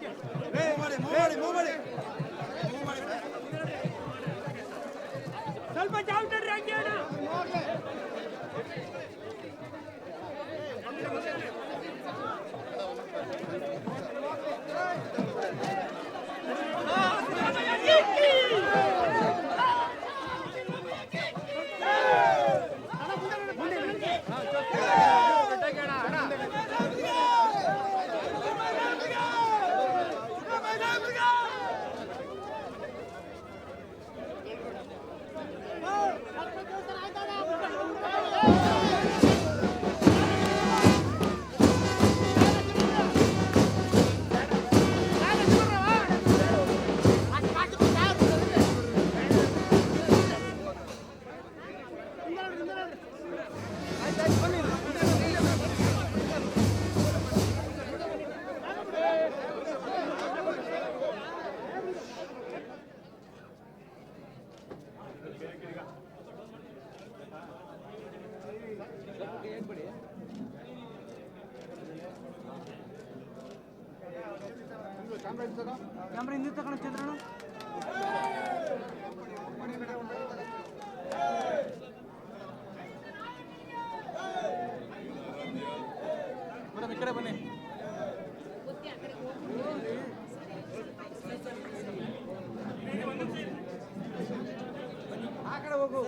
ಸ್ವಲ್ಪ ಕಡೆ ಬನ್ನಿ. ಆ ಕಡೆ ಹೋಗು.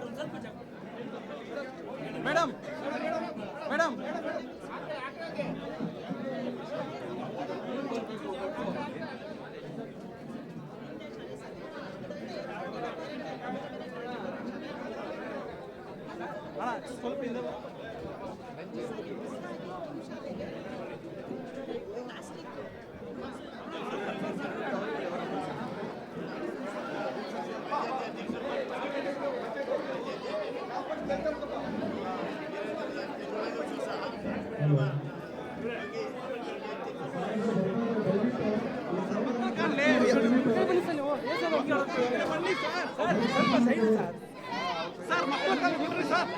ಮೇಡಮ್ ಮೇಡಮ್ ಅಣ್ಣ ಸ್ವಲ್ಪ ಹಿಂದೆ ಸರ್ ಮಕ್ಕಳ ಕಾಲು ಸರ್ ಸರ್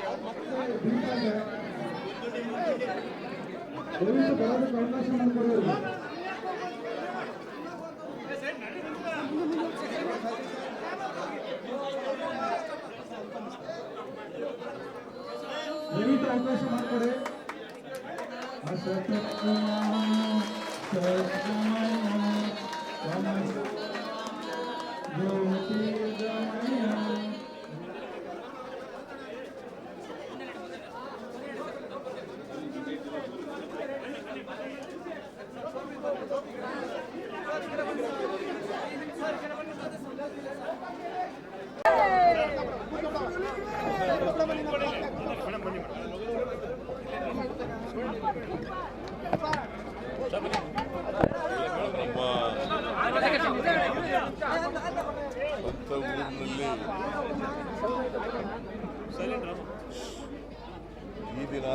দেবী তাকে সম্মান করে। আসতে তোমার তোমার ಸ್ವಂತ ಊರಿನಲ್ಲಿ ಈ ದಿನ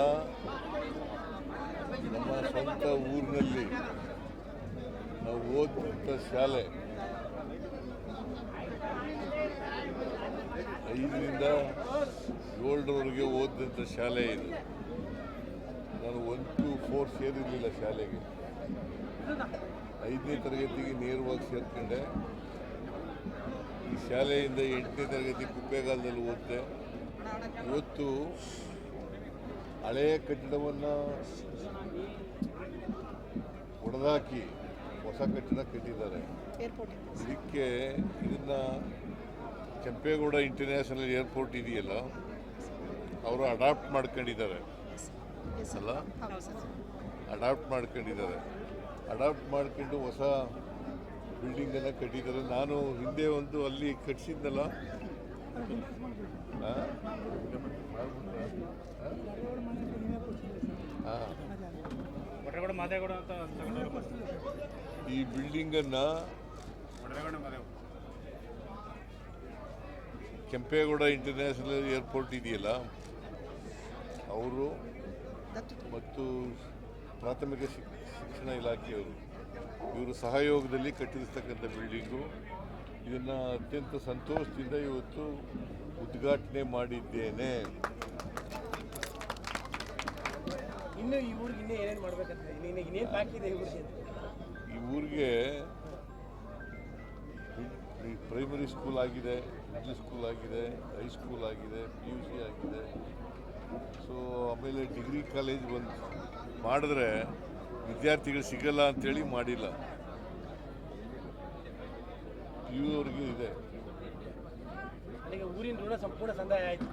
ನಮ್ಮ ಸ್ವಂತ ಊರಿನಲ್ಲಿ ನಾವು ಓದಿದಂಥ ಶಾಲೆ ಐದರಿಂದ ಏಳರವರೆಗೆ ಓದಿದಂಥ ಶಾಲೆ ಇದು. ನಾನು ಒನ್ ಟು ಫೋರ್ ಸೇರಿರಲಿಲ್ಲ ಶಾಲೆಗೆ. ಐದನೇ ತರಗತಿಗೆ ನೇರವಾಗಿ ಸೇರ್ಕೊಂಡೆ. ಈ ಶಾಲೆಯಿಂದ ಎಂಟನೇ ತರಗತಿ ಕುಪ್ಪೇಗಾಲದಲ್ಲಿ ಓದಿದೆ. ಇವತ್ತು ಹಳೆಯ ಕಟ್ಟಡವನ್ನು ಒಡೆದಾಕಿ ಹೊಸ ಕಟ್ಟಡ ಕಟ್ಟಿದ್ದಾರೆ. ಇದಕ್ಕೆ ಇದನ್ನು ಕೆಂಪೇಗೌಡ ಇಂಟರ್ನ್ಯಾಷನಲ್ ಏರ್ಪೋರ್ಟ್ ಇದೆಯಲ್ಲ ಅವರು ಅಡಾಪ್ಟ್ ಮಾಡ್ಕೊಂಡಿದ್ದಾರೆ. ಅಲ್ಲ? ಅಡಾಪ್ಟ್ ಮಾಡ್ಕೊಂಡಿದ್ದಾರೆ. ಅಡಾಪ್ಟ್ ಮಾಡ್ಕೊಂಡು ಹೊಸ ಬಿಲ್ಡಿಂಗನ್ನು ಕಟ್ಟಿದ್ದಾರೆ. ನಾನು ಹಿಂದೆ ಒಂದು ಅಲ್ಲಿ ತಗೊಂಡವ್ರು ಈ ಬಿಲ್ಡಿಂಗನ್ನು ಕೆಂಪೇಗೌಡ ಇಂಟರ್ನ್ಯಾಷನಲ್ ಏರ್ಪೋರ್ಟ್ ಇದೆಯಲ್ಲ? ಅವರು ಮತ್ತು ಪ್ರಾಥಮಿಕ ಶಿಕ್- ಶಿಕ್ಷಣ ಇಲಾಖೆಯವರು ಇವರು ಸಹಯೋಗದಲ್ಲಿ ಕಟ್ಟಿರ್ತಕ್ಕಂಥ ಬಿಲ್ಡಿಂಗು. ಇದನ್ನು ಅತ್ಯಂತ ಸಂತೋಷದಿಂದ ಇವತ್ತು ಉದ್ಘಾಟನೆ ಮಾಡಿದ್ದೇನೆ. ಇನ್ನು ಈ ಊರಿಗೆ ಏನು ಏನೇನು ಮಾಡ್ಬೇಕಂತ ಇನ್ನೇನು ಬಾಕಿ ಇದೆ ಈ ಊರಿಗೆ? ಪ್ರೈಮರಿ ಸ್ಕೂಲ್ ಆಗಿದೆ ಮಿಡ್ಲ್ ಸ್ಕೂಲ್ ಆಗಿದೆ ಹೈಸ್ಕೂಲ್ ಆಗಿದೆ ಪಿ ಯು ಸಿ ಆಗಿದೆ. ಸೊ ಆಮೇಲೆ ಡಿಗ್ರಿ ಕಾಲೇಜ್ ಬಂದು ಮಾಡಿದ್ರೆ ವಿದ್ಯಾರ್ಥಿಗಳು ಸಿಗಲ್ಲ ಅಂತೇಳಿ ಮಾಡಿಲ್ಲ. ಪಿ ಯು ಅವ್ರಿಗೆ ಇದೆ. ಅಲ್ಲಿಗೆ ಊರಿನ ಋಣ ಸಂಪೂರ್ಣ ಸಂದಾಯ ಆಯಿತು.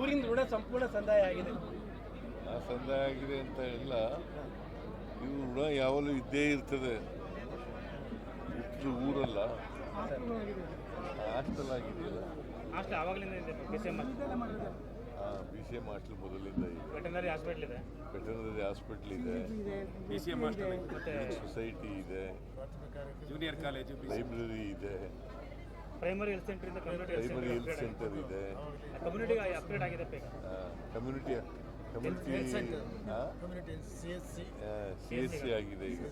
ಊರಿನ ಋಣ ಸಂಪೂರ್ಣ ಸಂದಾಯ ಆಗಿದೆ. ಆ ಸಂದಾಯ ಆಗಿದೆ ಅಂತ ಇಲ್ಲ. ಇವು ಋಣ ಯಾವಾಗಲೂ ಇದ್ದೇ ಇರ್ತದೆ. ಹುಟ್ಟು ಊರಲ್ಲ. ಹಾಸ್ಟೆಲ್ ಆಗಿದೆಯಲ್ಲ. ಹಾಸ್ಟೆಲ್ ಆವಾಗಲಿಂದ ಇದೆ. ಬಿ ಸಿ ಎಂ ಹಾಸ್ಟೆಲ್ ಮೊದಲಿಂದ ಇದೆ. ವೆಟನರಿ ಹಾಸ್ಪಿಟ್ಲ್ ಇದೆ. ಹಾಸ್ಪಿಟ್ಲ್ ಇದೆ ಬಿ ಸಿ ಹಾಸ್ಟೆಲ್ ಮತ್ತೆ ಸೊಸೈಟಿ ಇದೆ. ಜೂನಿಯರ್ ಕಾಲೇಜು ಲೈಬ್ರರಿ ಇದೆ. ಪ್ರೈಮರಿ ಹೆಲ್ತ್ ಸೆಂಟರ್ ಇಂದ ಕಮ್ಯುನಿಟಿ ಪ್ರೈಮರಿ ಹೆಲ್ತ್ ಸೆಂಟರ್ ಇದೆ. ಕಮ್ಯುನಿಟಿ ಅಪ್ಗ್ರೇಡ್ ಆಗಿದೆ community community C S C ಆಗಿದೆ ಈಗ.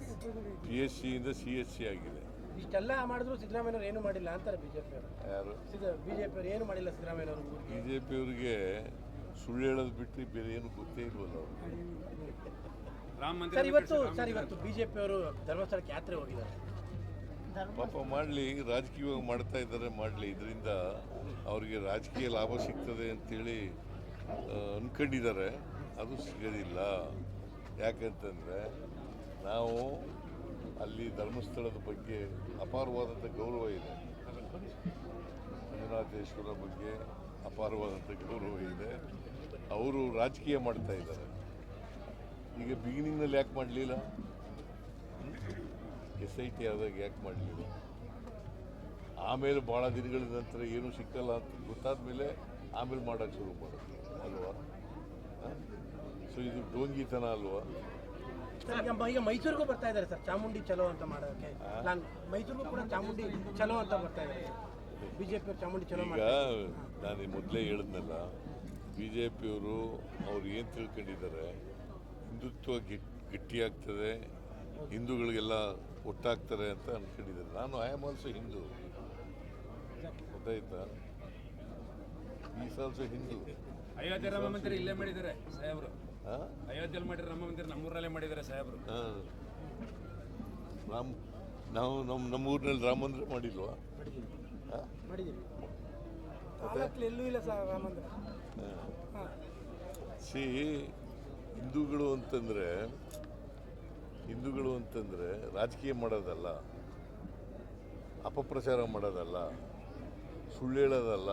ಪಿ ಎಸ್ ಸಿ ಇಂದ ಸಿ ಎಸ್ ಸಿ ಆಗಿದೆ. ಇಷ್ಟೆಲ್ಲ ಮಾಡಿದ್ರು ಸಿದ್ದರಾಮಯ್ಯವ್ರು ಏನು ಮಾಡಿಲ್ಲ ಅಂತಾರೆ ಬಿಜೆಪಿ ಅವರು. ಯಾರು? ಬಿಜೆಪಿ ಅವರು ಏನು ಮಾಡಿಲ್ಲ ಸಿದ್ದರಾಮಯ್ಯವ್ರು ಬಿಜೆಪಿ ಬಿ ಜೆ ಪಿಯವರಿಗೆ ಸುಳ್ಳು ಹೇಳೋದು ಬಿಟ್ಟು ಬೇರೆ ಏನು ಗೊತ್ತೇ ಇಲ್ವಲ್ಲ ರಾಮ ಸರ್ ಇವತ್ತು ಸರ್ ಇವತ್ತು ಬಿಜೆಪಿ ಅವರು ಧರ್ಮಸ್ಥಳಕ್ಕೆ ಯಾತ್ರೆ ಹೋಗಿದ್ದಾರೆ. ಪಾಪ ಮಾಡಲಿ ರಾಜಕೀಯವಾಗಿ ಮಾಡ್ತಾ ಇದ್ದಾರೆ ಮಾಡಲಿ. ಇದರಿಂದ ಅವರಿಗೆ ರಾಜಕೀಯ ಲಾಭ ಸಿಗ್ತದೆ ಅಂತೇಳಿ ಅಂದ್ಕೊಂಡಿದ್ದಾರೆ ಅನ್ಕೊಂಡಿದ್ದಾರೆ. ಅದು ಸಿಗೋದಿಲ್ಲ. ಯಾಕಂತಂದರೆ ನಾವು ಅಲ್ಲಿ ಧರ್ಮಸ್ಥಳದ ಬಗ್ಗೆ ಅಪಾರವಾದಂಥ ಗೌರವ ಇದೆ. ಮಂಜುನಾಥೇಶ್ವರ ಬಗ್ಗೆ ಅಪಾರವಾದಂಥ ಗೌರವ ಇದೆ. ಅವರು ರಾಜಕೀಯ ಮಾಡ್ತಾ ಇದ್ದಾರೆ. ಈಗ ಬಿಗಿನಿಂಗ್ನಲ್ಲಿ ಯಾಕೆ ಮಾಡಲಿಲ್ಲ? ಎಸ್ ಐ ಟಿ ಆದಾಗ ಯಾಕೆ ಮಾಡಲಿಲ್ಲ? ಆಮೇಲೆ ಭಾಳ ದಿನಗಳ ನಂತರ ಏನೂ ಸಿಕ್ಕಲ್ಲ ಅಂತ ಗೊತ್ತಾದ ಮೇಲೆ ಆಮೇಲೆ ಮಾಡೋಕ್ಕೆ ಶುರು ಮಾಡೋದು ಅಲ್ವಾ? ಸೊ ಇದು ಡೋಂಗಿತನ ಅಲ್ವಾ? ಈಗ ಮೈಸೂರಿಗೂ ಬರ್ತಾ ಇದ್ದಾರೆ ಸರ್. ಚಾಮುಂಡಿ ಚಲೋ ಅಂತ ಮಾಡೋಕ್ಕೆ ನಾನು ಮೈಸೂರಿಗೂ ಕೂಡ ಚಾಮುಂಡಿ ಚಲೋ ಅಂತ ಬರ್ತಾ ಇದ್ದಾರೆ. ಬಿಜೆಪಿ ಚಾಮುಂಡಿ ಚಲೋ ಈಗ ನಾನು ಮೊದಲೇ ಹೇಳಿದ್ನಲ್ಲ ಬಿ ಜೆ ಪಿಯವರು ಅವ್ರು ಏನು ತಿಳ್ಕೊಂಡಿದ್ದಾರೆ? ಹಿಂದುತ್ವ ಗಟ್ಟಿಯಾಗ್ತದೆ ಹಿಂದೂಗಳಿಗೆಲ್ಲ ಒಟ್ಟಾಗ್ತಾರೆ ಅಂತ ಅನ್ಕೊಂಡಿದ್ದಾರೆ. ನಾನು ಐ ಆಮ್ ಆಲ್ಸೋ ಹಿಂದೂ ಗೊತ್ತಾಯ್ತಾ? ಈಸ್ ಆಲ್ಸೋ ಹಿಂದೂ ಅಯೋಧ್ಯೆ ರಾಮ ಮಂದಿರ ಇಲ್ಲೇ ಮಾಡಿದ್ದಾರೆ ಸಾಹೇಬ್ರು. ಹಾಂ ಅಯೋಧ್ಯೆಯಲ್ಲಿ ಮಾಡಿರೋ ರಾಮ ಮಂದಿರ ನಮ್ಮೂರಲ್ಲೇ ಮಾಡಿದ್ದಾರೆ ಸಾಹೇಬ್ರು. ಹಾಂ. ರಾಮ್ ನಾವು ನಮ್ಮ ನಮ್ಮ ಊರಿನಲ್ಲಿ ರಾಮ ಮಂದಿರ ಮಾಡಿಲ್ವಾ ಹಾಂ ಮಾಡಿದ್ದೀವಿ ಎಲ್ಲೂ ಇಲ್ಲ ಸರ್ ರಾಮ ಮಂದಿರ ಸಿ, ಹಿಂದೂಗಳು ಅಂತಂದರೆ ಹಿಂದೂಗಳು ಅಂತಂದರೆ ರಾಜಕೀಯ ಮಾಡೋದಲ್ಲ, ಅಪಪ್ರಚಾರ ಮಾಡೋದಲ್ಲ, ಸುಳ್ಳು ಹೇಳೋದಲ್ಲ.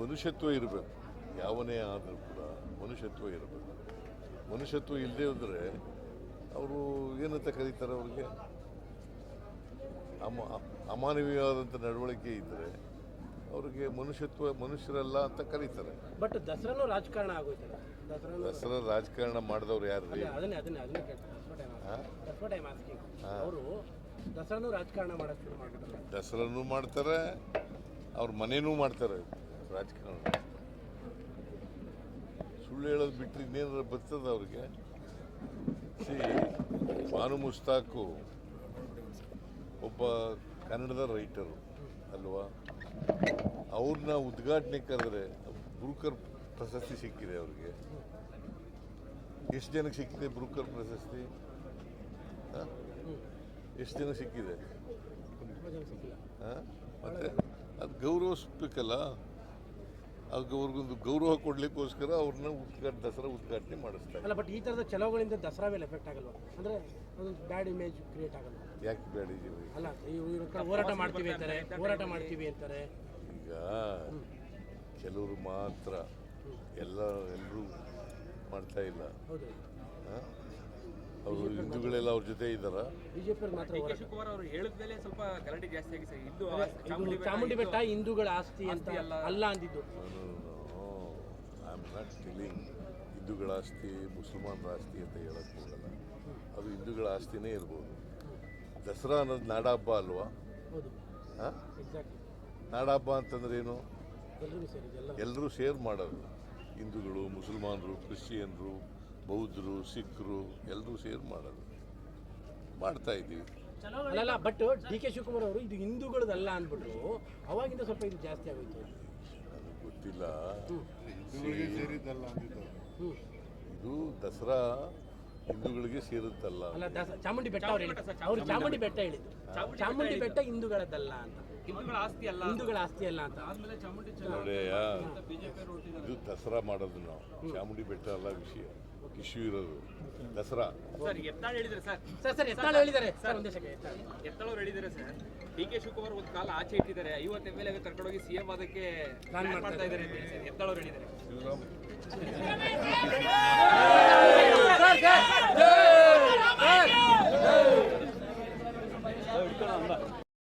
ಮನುಷ್ಯತ್ವ ಇರಬೇಕು. ಯಾವನೇ ಆದರೂ ಕೂಡ ಮನುಷ್ಯತ್ವ ಇರಬೇಕು. ಮನುಷ್ಯತ್ವ ಇಲ್ಲದೆ ಹೋದರೆ ಅವರು ಏನಂತ ಕರೀತಾರೆ ಅವ್ರಿಗೆ? ಅಮ, ಅಮಾನವೀಯವಾದಂಥ ನಡವಳಿಕೆ ಇದ್ದರೆ ಅವ್ರಿಗೆ ಮನುಷ್ಯತ್ವ ಮನುಷ್ಯರಲ್ಲ ಅಂತ ಕರೀತಾರೆ. ಬಟ್ ದಸರಾನು ರಾಜಕಾರಣ ಆಗೋಯ್ತಲ್ಲ. ದಸರಾನು ದಸರಾ ರಾಜಕಾರಣ ಮಾಡಿದವ್ರು ಯಾರು ರೀ? ಅದನ್ನೇ ಅದನ್ನೇ ಅದನ್ನೇ ಅವರು ದಸರಾನು ರಾಜಕಾರಣ ಮಾಡೋಕ್ಕೆ ದಸರಾನು ಮಾಡ್ತಾರೆ ಅವ್ರ ಮನೇನೂ ಮಾಡ್ತಾರೆ ರಾಜಕಾರಣ. ಸುಳ್ಳು ಹೇಳೋದು ಬಿಟ್ಟರೆ ಇನ್ನೇನಾರ ಬರ್ತದೆ ಅವ್ರಿಗೆ? ಸಿ ಭಾನು ಮುಸ್ತಾಕು ಒಬ್ಬ ಕನ್ನಡದ ರೈಟರು ಅಲ್ವಾ? ಅವ್ರನ್ನ ಉದ್ಘಾಟನೆ ಕರೆದ್ರೆ ಬ್ರೂಕರ್ ಪ್ರಶಸ್ತಿ ಸಿಕ್ಕಿದೆ ಅವ್ರಿಗೆ. ಎಷ್ಟು ಜನಕ್ಕೆ ಸಿಕ್ಕಿದೆ ಬ್ರೂಕರ್ ಪ್ರಶಸ್ತಿ? ಎಷ್ಟು ಜನ ಸಿಕ್ಕಿದೆ? ಮತ್ತೆ ಅದು ಗೌರವಿಸ್ಬೇಕಲ್ಲ? ಅದು ಅವ್ರಿಗೊಂದು ಗೌರವ ಕೊಡ್ಲಿಕ್ಕೋಸ್ಕರ ಅವ್ರನ್ನ ಉದ್ಘಾಟ, ದಸರಾ ಉದ್ಘಾಟನೆ ಮಾಡಿಸ್ತಾರೆ. ಅಲ್ಲ ಬಟ್ ಈ ಥರದ ಚಲೋಗಳಿಂದ ದಸರಾ ಮೇಲೆ ಎಫೆಕ್ಟ್ ಆಗಲ್ವಾ? ಅಂದರೆ ಬ್ಯಾಡ್ ಇಮೇಜ್ ಕ್ರಿಯೇಟ್ ಆಗಲ್ಲ ಯಾಕೆ ಬೇಡ ಇದೀವಿ ಅಲ್ಲ ಹೋರಾಟ ಮಾಡ್ತೀವಿ ಅಂತಾರೆ ಹೋರಾಟ ಮಾಡ್ತೀವಿ ಅಂತಾರೆ. ಈಗ ಕೆಲವರು ಮಾತ್ರ ಎಲ್ಲ ಎಲ್ಲರೂ ಮಾಡ್ತಾ ಇಲ್ಲ. ಹೌದು. ಅವರು ಹಿಂದೂಗಳೆಲ್ಲ ಅವ್ರ ಜೊತೆ ಇದ್ದಾರ? ಬಿಜೆಪಿ ಮಾತ್ರ ಹೋರಾಟ. ಶಿವಕುಮಾರ್ ಅವರು ಹೇಳಿದ್ಮೇಲೆ ಸ್ವಲ್ಪ ಗಲಾಟೆ ಜಾಸ್ತಿ ಆಗಿ ಸರ್. ಹಿಂದೂ ಇದು ಚಾಮುಂಡಿ ಬೆಟ್ಟ ಹಿಂದೂಗಳ ಆಸ್ತಿ ಅಂತ ಅಲ್ಲ. ಅಂದಿದ್ದು. ಐ ಆಮ್ ನಾಟ್ ಟೆಲಿಂಗ್ ಹಿಂದೂಗಳ ಆಸ್ತಿ ಮುಸಲ್ಮಾನರ ಆಸ್ತಿ ಅಂತ ಹೇಳಕ್ಕೆ ಹೋಗಲ್ಲ. ಅದು ಹಿಂದೂಗಳ ಆಸ್ತಿನೇ ಇರ್ಬೋದು. ದಸರಾ ಅನ್ನೋದು ನಾಡಹಬ್ಬ ಅಲ್ವಾ? ಹೌದು. ಹಾಂ? ಎಕ್ಸಾಕ್ಟ್ಲಿ ನಾಡಹಬ್ಬ ಅಂತಂದ್ರೆ ಏನು? ಎಲ್ಲರೂ ಶೇರ್ ಮಾಡೋದು. ಹಿಂದೂಗಳು ಮುಸಲ್ಮಾನರು ಕ್ರಿಶ್ಚಿಯನ್ರು ಬೌದ್ಧರು ಸಿಖ್ರು ಎಲ್ಲರೂ ಶೇರ್ ಮಾಡೋದು. ಮಾಡ್ತಾ ಇದ್ದೀವಿ. ಅಲ್ಲ ಬಟ್ ಡಿ ಕೆ ಶಿವಕುಮಾರ್ ಅವರು ಇದು ಹಿಂದೂಗಳದಲ್ಲ ಅಂದ್ಬಿಟ್ರು ಅವಾಗಿಂದ ಸ್ವಲ್ಪ ಇದು ಜಾಸ್ತಿ ಆಗೋಯ್ತು. ನನಗೆ ಗೊತ್ತಿಲ್ಲ. ಇದು ದಸರಾ ಹಿಂದೂಗಳಿಗೆ ಸೇರುತ್ತಲ್ಲ ಅಲ್ಲ ದಸ ಚಾಮುಂಡಿ ಬೆಟ್ಟ ಅವ್ರು ಚಾಮುಂಡಿ ಬೆಟ್ಟ ಹೇಳಿದ್ರು. ಚಾಮುಂಡಿ ಬೆಟ್ಟ ಹಿಂದೂಗಳದ್ದಲ್ಲ ಅಂತ. ಹಿಂದೂಗಳ ಆಸ್ತಿ ಅಲ್ಲ ಹಿಂದೂಗಳ ಆಸ್ತಿ ಅಲ್ಲ ಅಂತ. ಆದ್ಮೇಲೆ ಚಾಮುಂಡಿ ನೋಡೆಯ ಇದು ದಸರಾ ಮಾಡೋದು ನಾವು. ಚಾಮುಂಡಿ ಬೆಟ್ಟ ಅಲ್ಲ ವಿಷಯ. ಇಶ್ಯೂ ಇರೋದು. ದಸರಾ. ಸರ್ ಎತ್ತಾಳ ಹೇಳಿದ್ರೆ ಸರ್. ಸರ್ ಸರ್ ಎತ್ತಾಳ ಹೇಳಿದ್ದಾರೆ. ಸರ್ ಒಂದೇ ಸೆಕೆಂಡ್ ಎತ್ತಾಳು ಅವ್ರು ಹೇಳಿದ್ದಾರೆ ಸರ್. ಡಿ ಕೆ ಶಿವಕುಮಾರ್ ಒಂದು ಕಾಲ ಆಚೆ ಇಟ್ಟಿದ್ದಾರೆ. ಐವತ್ತು ಎಂ ಎಲ್ ಎ ಕರ್ಕೊಂಡೋಗಿ ಸಿ ಎಂ ಅದಕ್ಕೆ ಪ್ಲಾನ್ ಮಾಡ್ತಾ ಇದ್ದಾರೆ ಎತ್ತಾಳ್ ಅವ್ರು ಹೇಳಿದ್ದಾರೆ. Vargas!